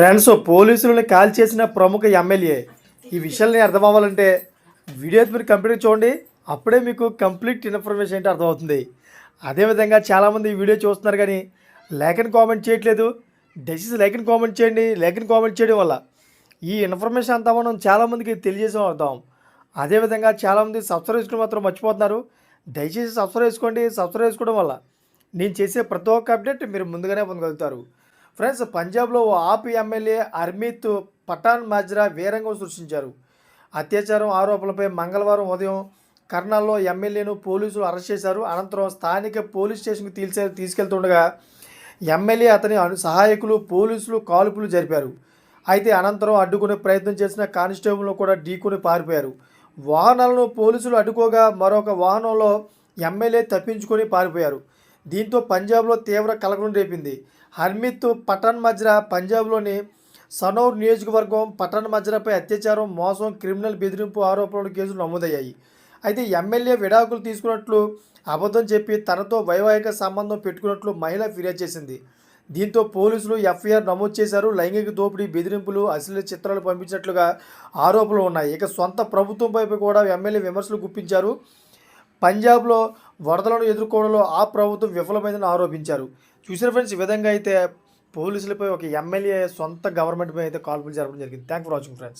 Friends పోలీసులను call చేసిన ప్రముఖ ఎమ్మెల్యే. ఈ విషయాలని అర్థం అవ్వాలంటే వీడియో మీరు కంప్లీట్ చూడండి. అప్పుడే మీకు కంప్లీట్ ఇన్ఫర్మేషన్ ఏంటి అర్థమవుతుంది. అదేవిధంగా చాలామంది ఈ వీడియో చూస్తున్నారు కానీ లేఖని కామెంట్ చేయట్లేదు. డెసిస్ లేఖని కామెంట్ చేయండి. లేఖని కామెంట్ చేయడం వల్ల ఈ ఇన్ఫర్మేషన్ అంతా మనం చాలామందికి తెలియజేసాం అర్థం. అదేవిధంగా చాలామంది సబ్స్క్రైబ్ చేసుకోవడం మాత్రం మర్చిపోతున్నారు. దయచేసి సబ్స్క్రైబ్ చేసుకోండి. సబ్స్క్రైబ్ చేసుకోవడం వల్ల నేను చేసే ప్రతి ఒక్క అప్డేట్ మీరు ముందుగానే పొందగలుగుతారు. ఫ్రెండ్స్ పంజాబ్లో ఓ ఆప్ ఎమ్మెల్యే అర్మిత్ పఠాన్ మాజ్రా వీరంగం సృష్టించారు. అత్యాచారం ఆరోపణలపై మంగళవారం ఉదయం కర్నాల్లో ఎమ్మెల్యేను పోలీసులు అరెస్ట్ చేశారు. అనంతరం స్థానిక పోలీస్ స్టేషన్కి తీల్చే తీసుకెళ్తుండగా ఎమ్మెల్యే అతని అను సహాయకులు పోలీసులు కాల్పులు జరిపారు. అయితే అనంతరం అడ్డుకునే ప్రయత్నం చేసిన కానిస్టేబుల్ను కూడా ఢీకొని పారిపోయారు. వాహనాలను పోలీసులు అడ్డుకోగా మరొక వాహనంలో ఎమ్మెల్యే తప్పించుకొని పారిపోయారు. దీంతో పంజాబ్లో తీవ్ర కలకలం రేపింది. హర్మిత్ పఠాన్ మజ్రా పంజాబ్లోని సనౌర్ నియోజకవర్గం పఠాన్ మజ్రాపై అత్యాచారం మోసం క్రిమినల్ బెదిరింపు ఆరోపణలు కేసులు నమోదయ్యాయి. అయితే ఎమ్మెల్యే విడాకులు తీసుకున్నట్లు అబద్ధం చెప్పి తనతో వైవాహిక సంబంధం పెట్టుకున్నట్లు మహిళ ఫిర్యాదు చేసింది. దీంతో పోలీసులు ఎఫ్ఐఆర్ నమోదు చేశారు. లైంగిక దోపిడీ బెదిరింపులు అశ్లీల చిత్రాలు పంపించినట్లుగా ఆరోపణలు ఉన్నాయి. ఇక సొంత ప్రభుత్వంపై కూడా ఎమ్మెల్యే విమర్శలు గుప్పించారు. పంజాబ్లో వరదలను ఎదుర్కోవడంలో ఆ ప్రభుత్వం విఫలమైందని ఆరోపించారు. చూసిన ఫ్రెండ్స్ ఈ విధంగా అయితే పోలీసులపై ఒక ఎమ్మెల్యే సొంత గవర్నమెంట్పై అయితే కాల్పులు జరపడం జరిగింది. Thank for watching friends